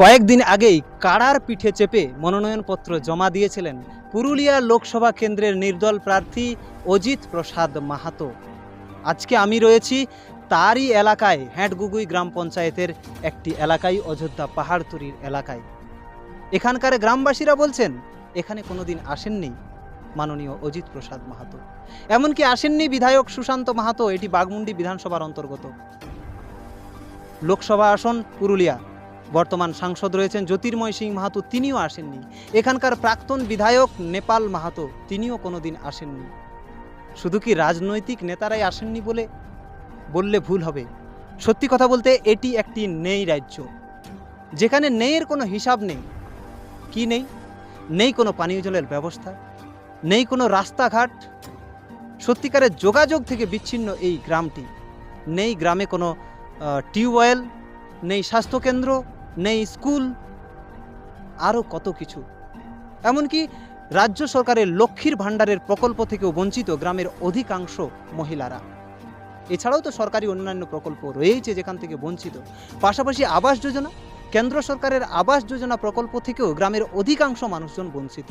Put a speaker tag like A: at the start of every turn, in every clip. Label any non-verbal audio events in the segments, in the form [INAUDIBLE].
A: কয়েকদিন আগেই কাড়ার পিঠে চেপে মনোনয়নপত্র জমা দিয়েছিলেন পুরুলিয়া লোকসভা কেন্দ্রের নির্দল প্রার্থী অজিত প্রসাদ মাহাতো। আজকে আমি রয়েছি তারই এলাকায় হ্যাঁটগুগুই গ্রাম পঞ্চায়েতের একটি এলাকায়, অযোধ্যা পাহাড়তরির এলাকায়। এখানকার গ্রামবাসীরা বলছেন, এখানে কোনোদিন আসেননি মাননীয় অজিত প্রসাদ মাহাতো। এমনকি আসেননি বিধায়ক সুশান্ত মাহাতো, এটি বাগমুন্ডি বিধানসভার অন্তর্গত। লোকসভা আসন পুরুলিয়া। বর্তমান সাংসদ রয়েছেন জ্যোতির্ময় সিং মাহাতো, তিনিও আসেননি। এখানকার প্রাক্তন বিধায়ক নেপাল মাহাতো, তিনিও কোনোদিন আসেননি। শুধু কি রাজনৈতিক নেতারাই আসেননি বলে বললে ভুল হবে? সত্যি কথা বলতে এটি একটি নেই রাজ্য। যেখানে নেইয়ের কোনো হিসাব নেই। কি নেই? নেই কোনো পানীয় জলের ব্যবস্থা, নেই কোনো রাস্তাঘাট। সত্যিকারের যোগাযোগ থেকে বিচ্ছিন্ন এই গ্রামটি। নেই গ্রামে কোনো টিউবওয়েল, নেই স্বাস্থ্যকেন্দ্র নেই স্কুল আরও কত কিছু। এমনকি রাজ্য সরকারের লক্ষ্মীর ভাণ্ডারের প্রকল্প থেকেও বঞ্চিত গ্রামের অধিকাংশ মহিলারা। এছাড়াও তো সরকারি অন্যান্য প্রকল্প রয়েছে যেখান থেকে বঞ্চিত। পাশাপাশি আবাস যোজনা, কেন্দ্র সরকারের আবাস যোজনা প্রকল্প থেকেও গ্রামের অধিকাংশ মানুষজন বঞ্চিত।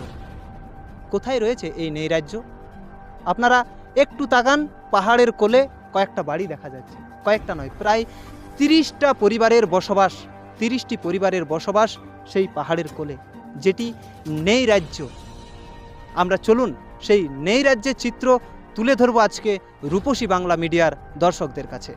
A: কোথায় রয়েছে এই নেই রাজ্য? আপনারা একটু তাকান, পাহাড়ের কোলে কয়েকটা বাড়ি দেখা যাচ্ছে। কয়েকটা নয়, প্রায় তিরিশটা পরিবারের বসবাস তিরিশটি পরিবারের বসবাস সেই পাহাড়ের কোলে, যেটি নেই রাজ্য। আমরা চলুন সেই নেই রাজ্যের চিত্র তুলে ধরবো আজকে রূপসী বাংলা মিডিয়ার দর্শকদের কাছে।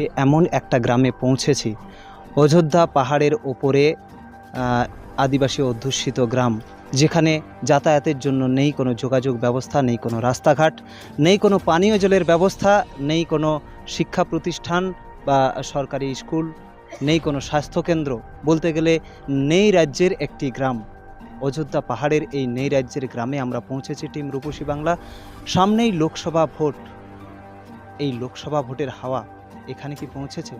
A: কে এমন একটা গ্রামে পৌঁছেছি, অযোধ্যা পাহাড়ের ওপরে আদিবাসী অধ্যুষিত গ্রাম, যেখানে যাতায়াতের জন্য নেই কোনো যোগাযোগ ব্যবস্থা, নেই কোনো রাস্তাঘাট, নেই কোনো পানীয় জলের ব্যবস্থা, নেই কোনো শিক্ষা প্রতিষ্ঠান বা সরকারি স্কুল, নেই কোনো স্বাস্থ্যকেন্দ্র, বলতে গেলে নেই রাজ্যের একটি গ্রাম। অযোধ্যা পাহাড়ের এই নেই রাজ্যের গ্রামে আমরা পৌঁছেছি টিম রূপসী বাংলা। সামনেই লোকসভা ভোট। এই লোকসভা ভোটের হাওয়া এখানে কি পৌঁছেছে?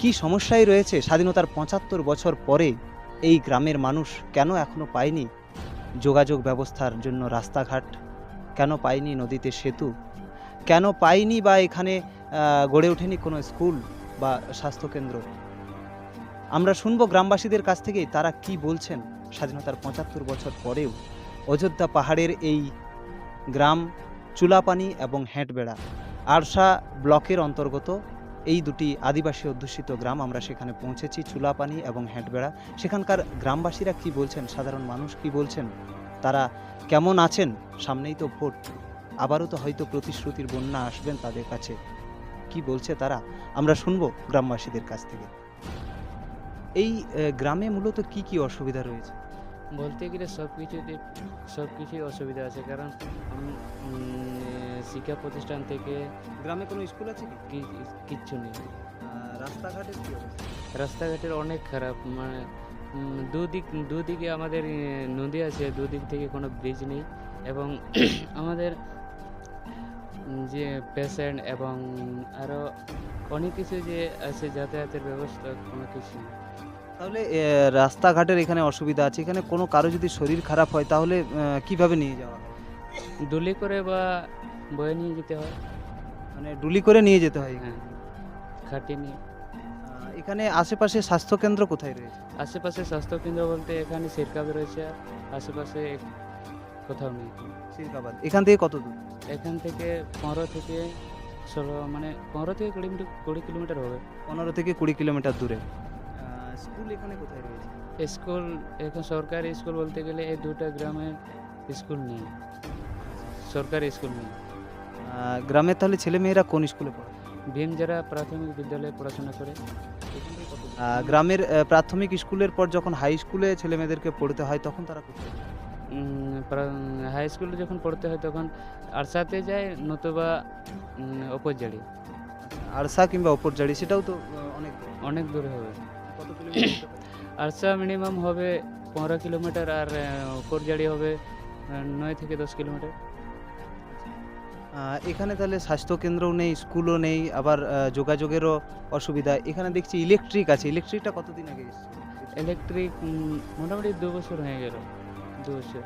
A: কি সমস্যায় রয়েছে স্বাধীনতার পঁচাত্তর বছর পরে এই গ্রামের মানুষ কেন এখনও পায়নি যোগাযোগ ব্যবস্থার জন্য রাস্তাঘাট? কেন পায়নি নদীতে সেতু? কেন পায়নি বা এখানে গড়ে ওঠেনি কোনো স্কুল বা স্বাস্থ্যকেন্দ্র? আমরা শুনব গ্রামবাসীদের কাছ থেকেই তারা কি বলছেন স্বাধীনতার পঁচাত্তর বছর পরেও অযোধ্যা পাহাড়ের এই গ্রাম, চুলাপানি এবং হেঁটবেড়া। আরশা ব্লকের অন্তর্গত এই দুটি আদিবাসী অধ্যুষিত গ্রাম আমরা সেখানে পৌঁছেছি, চুলাপানি এবং হেঁটবেড়া সেখানকার গ্রামবাসীরা কি বলছেন, সাধারণ মানুষ কি বলছেন, তারা কেমন আছেন? সামনেই তো ভোট। আবারও তো হয়তো প্রতিশ্রুতির বন্যা আসবেন তাদের কাছে। কি বলছে তারা? আমরা শুনব গ্রামবাসীদের কাছ থেকে। এই গ্রামে মূলত কি কি অসুবিধা রয়েছে?
B: বলতে গেলে সব কিছুতে সব কিছুই অসুবিধা আছে। কারণ শিক্ষা প্রতিষ্ঠান থেকে।
A: গ্রামে কোনো স্কুল আছে কি?
B: কিচ্ছু নেই।
A: রাস্তাঘাটের কি অবস্থা?
B: রাস্তাঘাটের অনেক খারাপ মানে দুদিক দুদিকে আমাদের নদী আছে দুদিক থেকে কোনো ব্রিজ নেই এবং [CLEARS THROAT] আমাদের যে পেশেন্ট এবং আরও অনেক কিছু যে আছে যাতায়াতের ব্যবস্থা কোনো কিছু নেই।
A: তাহলে রাস্তাঘাটের এখানে অসুবিধা আছে এখানে কোনো কারও যদি শরীর খারাপ হয় তাহলে কীভাবে নিয়ে যাওয়া
B: দুলি করে বা বয়ে নিয়ে যেতে হয়।
A: মানে ডুলি করে নিয়ে যেতে হয়।
B: হ্যাঁ খাটিয়ে নিয়ে।
A: এখানে আশেপাশে স্বাস্থ্যকেন্দ্র কোথায় রয়েছে?
B: আশেপাশে স্বাস্থ্যকেন্দ্র বলতে এখানে সিরকাপ রয়েছে আর আশেপাশে কোথাও নেই।
A: সিরকাবাদ এখান থেকে কত দূর?
B: এখান থেকে পনেরো থেকে ষোলো মানে পনেরো থেকে কুড়ি কুড়ি কিলোমিটার হবে।
A: পনেরো থেকে কুড়ি কিলোমিটার দূরে। স্কুল এখানে কোথায় রয়েছে?
B: স্কুল এখন সরকারি স্কুল বলতে গেলে এই দুটা গ্রামে স্কুল নেই। সরকারি স্কুল নেই।
A: আহ, গ্রামের তাহলে ছেলে মেয়েরা কোন স্কুলে পড়ে?
B: ভীম যারা প্রাথমিক বিদ্যালয়ে পড়াশোনা করে।
A: গ্রামের প্রাথমিক স্কুলের পর যখন হাই স্কুলে ছেলে মেয়েদেরকে পড়তে হয় তখন তারা কোথায়?
B: হাই স্কুলে যখন পড়তে হয় তখন আরসাতে যায় নতুবা অপরজাড়ি
A: আরসা কিংবা অপরজাড়ি সেটাও তো অনেক
B: অনেক দূরে হবে? [COUGHS] আরসা মিনিমাম হবে পনেরো কিলোমিটার আর অপরজাড়ি হবে নয় থেকে দশ কিলোমিটার।
A: এখানে তাহলে স্বাস্থ্য কেন্দ্রও নেই স্কুলও নেই আবার যোগাযোগেরও অসুবিধা। এখানে দেখছি ইলেকট্রিক আছে। ইলেকট্রিকটা কতদিন আগে এসেছে
B: ইলেকট্রিক মোটামুটি দু বছর হয়ে গেল। দু বছর।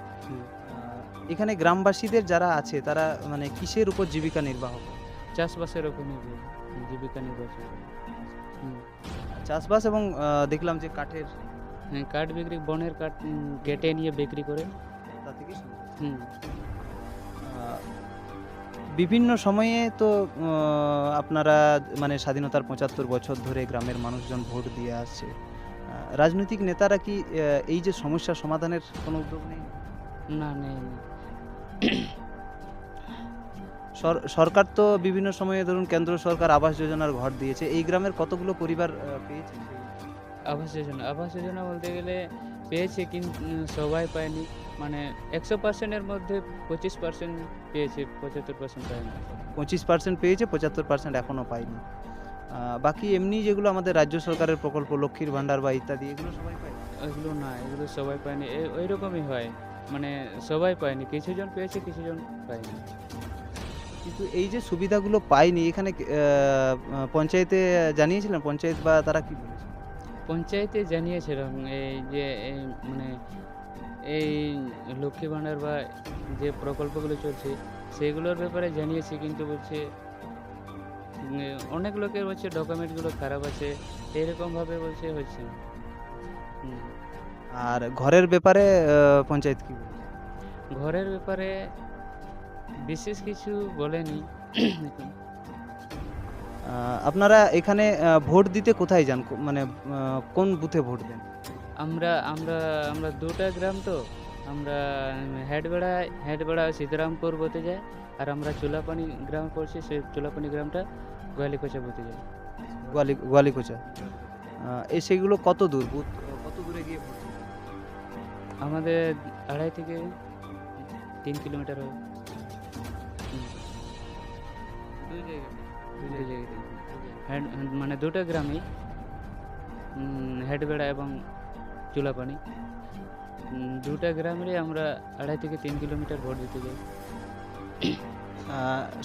A: এখানে গ্রামবাসীদের যারা আছে তারা মানে কিসের উপর জীবিকা নির্বাহ করে?
B: চাষবাসের ওখানে জীবিকা নির্বাহ করে।
A: চাষবাস এবং দেখলাম যে কাঠের
B: হ্যাঁ কাঠ বিক্রি বনের কাঠ কেটে নিয়ে বিক্রি করে।
A: তা হয়েছে।
B: হুম।
A: বিভিন্ন সময়ে তো আপনারা মানে স্বাধীনতার পঁচাত্তর বছর ধরে গ্রামের মানুষজন ভোট দিয়ে আসছে। রাজনৈতিক নেতারা কি এই যে সমস্যা সমাধানের কোনো উদ্যোগ নেই?
B: না নেই।
A: সরকার তো বিভিন্ন সময়ে ধরুন কেন্দ্র সরকার আবাস যোজনার ঘর দিয়েছে। এই গ্রামের কতগুলো পরিবার পেয়েছে
B: আবাস যোজনা আবাস যোজনা বলতে গেলে পেয়েছে কিন্তু সবাই পায়নি। মানে একশো পার্সেন্টের মধ্যে পঁচিশ পার্সেন্ট পেয়েছে পঁচাত্তর পার্সেন্ট পায়নি।
A: পঁচিশ পার্সেন্ট পেয়েছে পঁচাত্তর পার্সেন্ট এখনও পায়নি। বাকি এমনি যেগুলো আমাদের রাজ্য সরকারের প্রকল্প লক্ষ্মীর ভাণ্ডার বা ইত্যাদি এগুলো সবাই পায়
B: এগুলো না এগুলো সবাই পায়নি। ওই রকমই হয়। মানে সবাই পায়নি কিছুজন পেয়েছে কিছুজন পায়নি।
A: কিন্তু এই যে সুবিধাগুলো পায়নি এখানে পঞ্চায়েতে জানিয়েছিলেন পঞ্চায়েত বা তারা কি বলেছে?
B: পঞ্চায়েতে জানিয়েছিলাম এই যে এই মানে এই লক্ষ্মী ভাণ্ডার বা যে প্রকল্পগুলো চলছে সেগুলোর ব্যাপারে জানিয়েছি কিন্তু বলছে অনেক লোকের বলছে ডকুমেন্টগুলো খারাপ আছে এরকমভাবে বলছে হচ্ছে
A: আর ঘরের ব্যাপারে পঞ্চায়েত কি
B: ঘরের ব্যাপারে বিশেষ কিছু বলেনি।
A: আপনারা এখানে ভোট দিতে কোথায় যান? মানে কোন বুথে ভোট দেন?
B: আমরা আমরা আমরা দুটা গ্রাম তো। আমরা হেডবেড়া হেডবেড়া সীতারামপুর বলতে যাই আর আমরা চুলাপানি গ্রাম পড়ছি সেই চুলাপানি গ্রামটা গোয়ালিকোচা বলতে যাই।
A: গোয়ালি গোয়ালিকোচা। এ সেগুলো কত দূর? বুথ কত দূরে গিয়ে?
B: আমাদের আড়াই থেকে তিন কিলোমিটার হবে হেড মানে দুটো গ্রামই হেডবেড়া এবং চুলাপানি। দুটা গ্রামেরই আমরা আড়াই থেকে তিন কিলোমিটার ভোট দিতে যাই।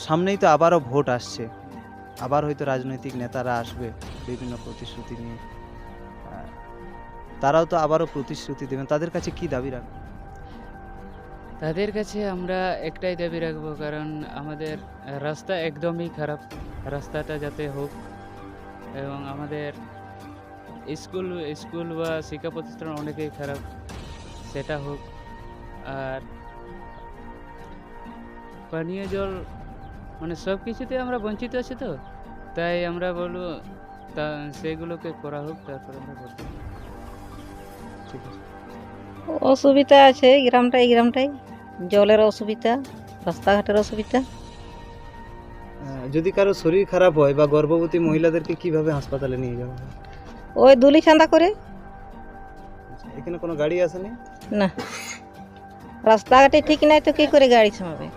A: সামনেই তো আবারও ভোট আসছে। আবার হয়তো রাজনৈতিক নেতারা আসবে বিভিন্ন প্রতিশ্রুতি নিয়ে। তারাও তো আবারও প্রতিশ্রুতি দেবেন। তাদের কাছে কি দাবি রাখবেন?
B: তাদের কাছে আমরা একটাই দাবি রাখব কারণ আমাদের রাস্তা একদমই খারাপ। রাস্তাটা যাতে হোক এবং আমাদের স্কুল স্কুল বা শিক্ষা প্রতিষ্ঠান অনেকেই খারাপ। সেটা হোক। আর পানীয় জল মানে সব কিছুতে আমরা বঞ্চিত আছি তো। তাই আমরা বলব, তা সেগুলোকে করা হোক, তারপর আমরা বলব
A: ঠিক আছে।
C: অসুবিধা আছে, এই গ্রামটা এই গ্রামটাই। জলের অসুবিধা, রাস্তাঘাটের অসুবিধা।
A: যদি কারও শরীর খারাপ হয় বা গর্ভবতী মহিলাদেরকে কীভাবে হাসপাতালে নিয়ে যাওয়া হয়?
C: ওই দুলি চাঁদা করে।
A: আচ্ছা, এখানে কোনো গাড়ি আসেনি?
C: না। রাস্তাঘাটে ঠিক নাই তো কি করে গাড়ি থামাবে?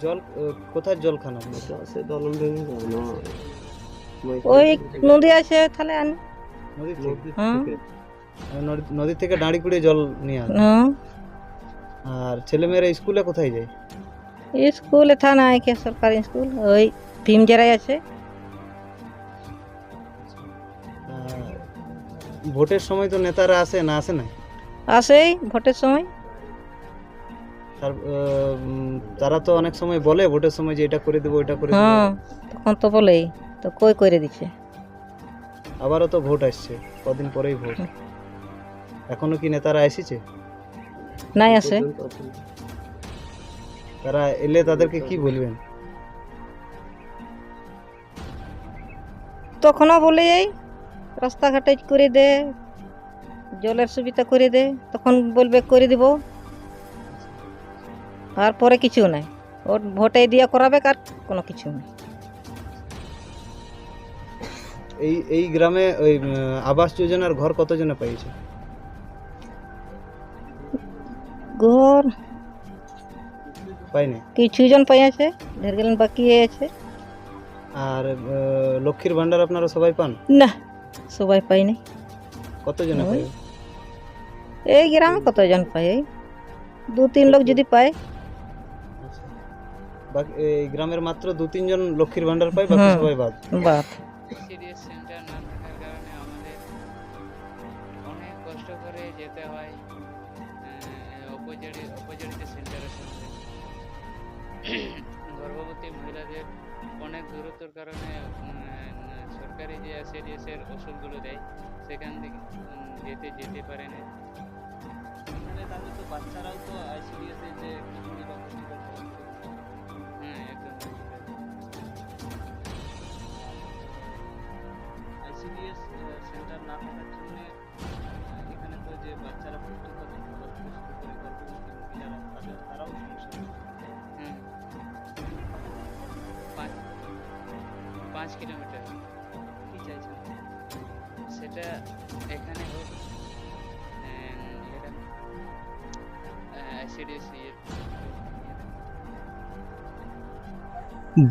A: জল কোথায় জল খান আপনি
C: ওই নদী আছে তাহলে আনি? হ্যাঁ।
A: আহ, নদী- নদীর থেকে দাঁড়ি কুড়িয়ে জল নিয়ে আসে
C: হ্যাঁ।
A: আর ছেলেমেয়েরা স্কুলে কোথায় যায়?
C: স্কুল থা নাই কে সরকারি স্কুল ওই ভীম জেরাই আছে।
A: ভোটের সময় তো নেতারা আসে না আসে না
C: আসেই ভোটের সময়।
A: তার তারা তো অনেক সময় বলে ভোটের সময় যে এটা করে দেবো এটা করে দেবো।
C: হ্যাঁ তখন তো বলেই তো কই করে দিচ্ছে
A: আবারও তো ভোট আসছে কদিন পরেই ভোট। এখনও কি নেতারা এসেছে?
C: নাই আসে।
A: তারা এলে তাদেরকে কি বলবেন?
C: তখনও বলে এই রাস্তাঘাটে করে দে জলের সুবিধা করে দে তখন বলবে করে দিব। আর পরে কিছু নাই। ওর ভোটে দিয়ে করাবে আর কোনো কিছু নাই।
A: এই এই গ্রামে ওই আবাস যোজনার ঘর কতজনে পেয়েছে
C: ঘর
A: পায়নি
C: কিছু জন পাই আছে ঢের গেলেন বাকি আছে
A: আর লক্ষ্মীর ভান্ডার আপনারা সবাই পান?
C: না সবাই পাইনি।
A: কতজনে। পাই
C: এই গ্রামে কতজন পায়? এই দু তিন লোক যদি পায়।
A: আচ্ছা। বাকি এই গ্রামের মাত্র দু তিনজন লক্ষ্মীর ভান্ডার পায় বাকি সবাই বাদ?
C: বাপ
B: সিরিয়াস সেন্টার না থাকার কারণে আমাদের অনেক কষ্ট করে যেতে হয় অপোজিট অপোজিট সেন্টারের সঙ্গে গর্ভবতী মহিলাদের অনেক দূরত্বর কারণে সরকারি যে সিরিয়াসের ওষুধগুলো দেয় সেখান থেকে যেতে যেতে পারে না।
A: তাহলে তো বাচ্চারাও তো আইসিডিএস যে
B: হ্যাঁ একদম।
A: আইসিডিএস সেন্টার না থাকার
B: পাঁচ কিলোমিটার।
A: কি চাইছেন?
B: সেটা এখানে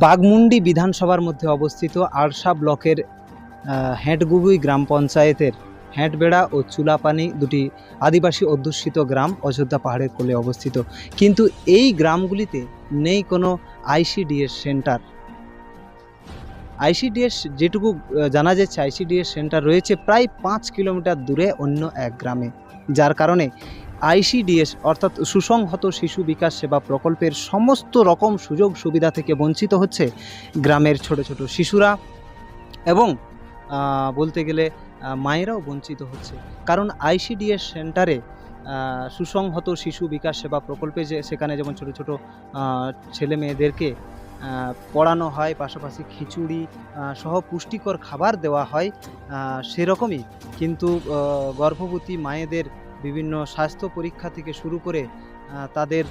A: বাগমুন্ডি বিধানসভার মধ্যে অবস্থিত আরশা ব্লকের আহ, হেঁটগুগুই গ্রাম পঞ্চায়েতের হেঁটবেড়া ও চুলাপানি দুটি আদিবাসী অধ্যুষিত গ্রাম অযোধ্যা পাহাড়ের কোলে অবস্থিত। কিন্তু এই গ্রামগুলিতে নেই কোনো আইসিডিএস সেন্টার। আইসিডিএস যেটুকু জানা যাচ্ছে, আইসিডিএস সেন্টার রয়েছে প্রায় পাঁচ কিলোমিটার দূরে অন্য এক গ্রামে। যার কারণে আইসিডিএস অর্থাৎ সুসংহত শিশু বিকাশ সেবা প্রকল্পের সমস্ত রকম সুযোগ সুবিধা থেকে বঞ্চিত হচ্ছে গ্রামের ছোট ছোট শিশুরা এবং বলতে গেলে মায়েরাও বঞ্চিত হচ্ছে। কারণ আইসিডিএস সেন্টারে সুসংহত শিশু বিকাশ সেবা প্রকল্পে যে, সেখানে যেমন ছোট ছোট ছেলে মেয়েদেরকে পড়ানো হয়, পাশাপাশি খিচুড়ি সহ পুষ্টিকর খাবার দেওয়া হয় সেরকমই। কিন্তু গর্ভবতী মায়েদের বিভিন্ন স্বাস্থ্য পরীক্ষা থেকে শুরু করে তাদের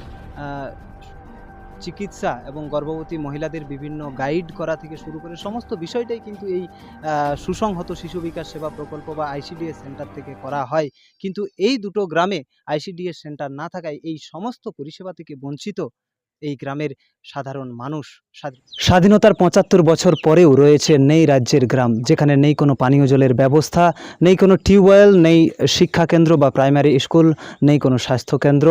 A: চিকিৎসা এবং গর্ভবতী মহিলাদের বিভিন্ন গাইড করা থেকে শুরু করে সমস্ত বিষয়টাই কিন্তু এই সুসংহত শিশু বিকাশ সেবা প্রকল্প বা আইসিডিএস সেন্টার থেকে করা হয়। কিন্তু এই দুটো গ্রামে আইসিডিএস সেন্টার না থাকায় এই সমস্ত পরিষেবা থেকে বঞ্চিত এই গ্রামের সাধারণ মানুষ। স্বাধীনতার পঁচাত্তর বছর পরেও রয়েছে নেই রাজ্যের গ্রাম, যেখানে নেই কোনো পানীয় জলের ব্যবস্থা, নেই কোনো টিউবওয়েল, নেই শিক্ষাকেন্দ্র বা প্রাইমারি স্কুল, নেই কোনো স্বাস্থ্যকেন্দ্র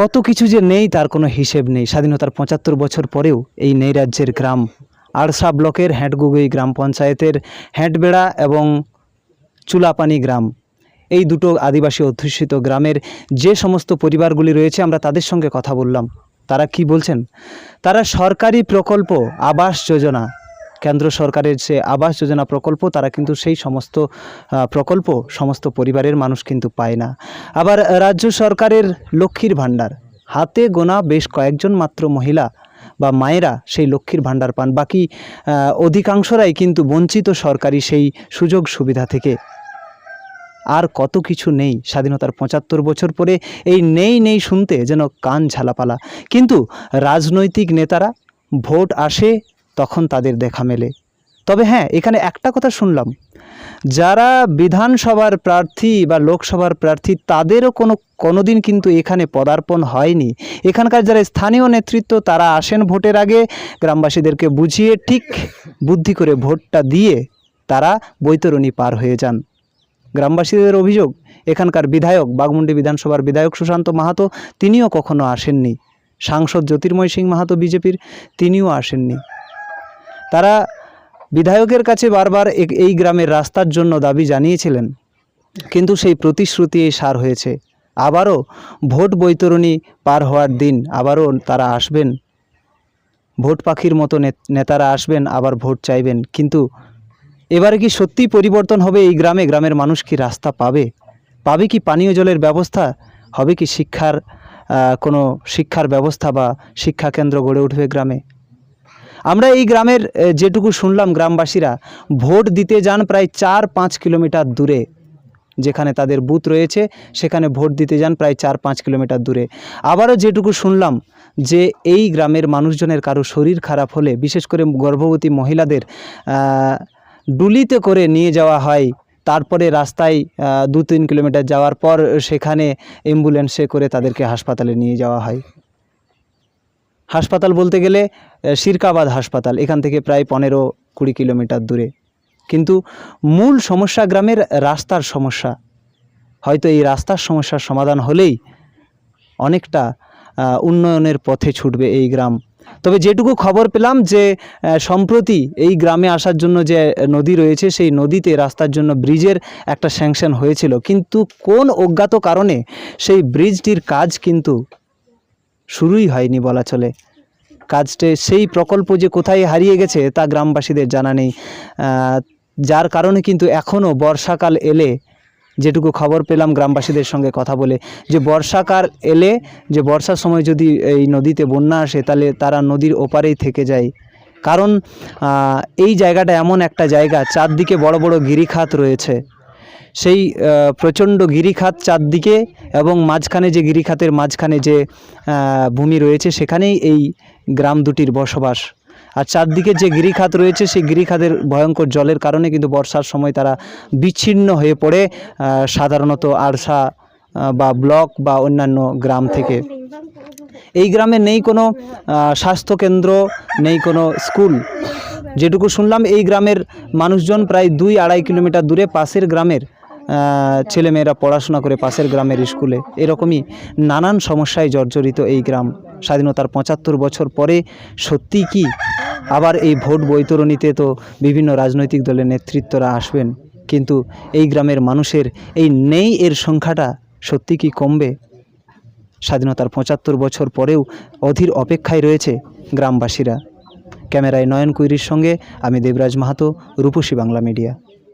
A: কত কিছু যে নেই তার কোনো হিসেব নেই। স্বাধীনতার পঁচাত্তর বছর পরেও এই নেই রাজ্যের গ্রাম। আরসা ব্লকের হ্যাঁটগুগুই গ্রাম পঞ্চায়েতের হ্যাঁটবেড়া এবং চুলাপানি গ্রাম। এই দুটো আদিবাসী অধ্যুষিত গ্রামের যে সমস্ত পরিবারগুলি রয়েছে, আমরা তাদের সঙ্গে কথা বললাম। তারা কি বলছেন? তারা সরকারি প্রকল্প আবাস যোজনা, কেন্দ্র সরকারের যে আবাস যোজনা প্রকল্প, তারা কিন্তু সেই সমস্ত প্রকল্প সমস্ত পরিবারের মানুষ কিন্তু পায় না। আবার রাজ্য সরকারের লক্ষ্মীর ভাণ্ডার, হাতে গোনা বেশ কয়েকজন মাত্র মহিলা বা মায়েরা সেই লক্ষ্মীর ভাণ্ডার পান। বাকি অধিকাংশরাই কিন্তু বঞ্চিত সরকারি সেই সুযোগ সুবিধা থেকে আর কত কিছু নেই। স্বাধীনতার পঁচাত্তর বছর পরে এই নেই নেই শুনতে যেন কান ঝালাপালা। কিন্তু রাজনৈতিক নেতারা ভোট আসে, তখন তাদের দেখা মেলে। তবে হ্যাঁ এখানে একটা কথা শুনলাম। যারা বিধানসভার প্রার্থী বা লোকসভার প্রার্থী, তাদেরও কোনো, কোনোদিন কিন্তু এখানে পদার্পণ হয়নি। এখানকার যারা স্থানীয় নেতৃত্ব, তারা আসেন ভোটের আগে, গ্রামবাসীদেরকে বুঝিয়ে ঠিক বুদ্ধি করে ভোটটা দিয়ে তারা বৈতরণী পার হয়ে যান। গ্রামবাসীদের অভিযোগ, এখানকার বিধায়ক বাগমুন্ডি বিধানসভার বিধায়ক সুশান্ত মাহাতো, তিনিও কখনো আসেননি। সাংসদ জ্যোতির্ময় সিং মাহাতো বিজেপির, তিনিও আসেননি। তারা বিধায়কের কাছে বারবার এই গ্রামের রাস্তার জন্য দাবি জানিয়েছিলেন, কিন্তু সেই প্রতিশ্রুতি এই সার হয়েছে। আবারও ভোট বৈতরণী পার হওয়ার দিন, আবারও তারা আসবেন। ভোট পাখির মতো নেতারা আসবেন, আবার ভোট চাইবেন, কিন্তু এবারে কি সত্যি পরিবর্তন হবে এই গ্রামে? গ্রামের মানুষ কি রাস্তা পাবে? পাবে কি পানীয় জলের ব্যবস্থা? হবে কি শিক্ষার কোনো শিক্ষার ব্যবস্থা বা শিক্ষা কেন্দ্র গড়ে উঠবে গ্রামে? আমরা এই গ্রামের যেটুকু শুনলাম গ্রামবাসীরা, ভোট দিতে যান প্রায় চার পাঁচ কিলোমিটার দূরে। যেখানে তাদের বুথ রয়েছে, সেখানে ভোট দিতে যান প্রায় চার পাঁচ কিলোমিটার দূরে। আবারও যেটুকু শুনলাম যে এই গ্রামের মানুষজনের কারও শরীর খারাপ হলে, বিশেষ করে গর্ভবতী মহিলাদের ডুলিতে করে নিয়ে যাওয়া হয়। তারপরে রাস্তায় দু তিন কিলোমিটার যাওয়ার পর সেখানে অ্যাম্বুলেন্সে করে তাদেরকে হাসপাতালে নিয়ে যাওয়া হয়। হাসপাতাল বলতে গেলে শিরকাবাদ হাসপাতাল, এখান থেকে প্রায় পনেরো কুড়ি কিলোমিটার দূরে। কিন্তু মূল সমস্যা গ্রামের রাস্তার সমস্যা। হয়তো এই রাস্তার সমস্যার সমাধান হলেই অনেকটা উন্নয়নের পথে ছুটবে এই গ্রাম। তবে যেটুকু খবর পেলাম যে সম্প্রতি এই গ্রামে আসার জন্য যে নদী রয়েছে, সেই নদীতে রাস্তার জন্য ব্রিজের একটা স্যাংশন হয়েছিল। কিন্তু কোন অজ্ঞাত কারণে সেই ব্রিজটির কাজ কিন্তু শুরুই হয়নি বলা চলে। কাজটে সেই প্রকল্প যে কোথায় হারিয়ে গেছে তা গ্রামবাসীদের জানা নেই। যার কারণে কিন্তু এখনও বর্ষাকাল এলে যেটুকু খবর পেলাম গ্রামবাসীদের সঙ্গে কথা বলে যে বর্ষাকাল এলে, যে বর্ষার সময় যদি এই নদীতে বন্যা আসে, তাহলে তারা নদীর ওপারেই থেকে যায়। কারণ এই জায়গাটা এমন একটা জায়গা, চারদিকে বড় বড় গিরিখাত রয়েছে। সেই প্রচণ্ড গিরিখাত চারদিকে এবং মাঝখানে যে গিরিখাতের মাঝখানে যে ভূমি রয়েছে, সেখানেই এই গ্রাম দুটির বসবাস। আর চারদিকে যে গিরিখাত রয়েছে, সেই গিরিখাতের ভয়ঙ্কর জলের কারণে কিন্তু বর্ষার সময় তারা বিচ্ছিন্ন হয়ে পড়ে সাধারণত আরসা বা ব্লক বা অন্যান্য গ্রাম থেকে। এই গ্রামে নেই কোনো স্বাস্থ্যকেন্দ্র, নেই কোনো স্কুল। যেটুকু শুনলাম, এই গ্রামের মানুষজন প্রায় দুই আড়াই কিলোমিটার দূরে পাশের গ্রামের ছেলেমেয়েরা পড়াশোনা করে পাশের গ্রামের স্কুলে। এরকমই নানান সমস্যায় জর্জরিত এই গ্রাম। স্বাধীনতার পঁচাত্তর বছর পরে সত্যি কি আবার এই ভোট বৈতরণীতে তো বিভিন্ন রাজনৈতিক দলের নেতৃত্বরা আসবেন। কিন্তু এই গ্রামের মানুষের এই নেই এর সংখ্যাটা সত্যি কি কমবে? স্বাধীনতার পঁচাত্তর বছর পরেও অধীর অপেক্ষায় রয়েছে গ্রামবাসীরা। ক্যামেরায় নয়ন কুইরির সঙ্গে আমি দেবরাজ মাহাতো, রূপসী বাংলা মিডিয়া।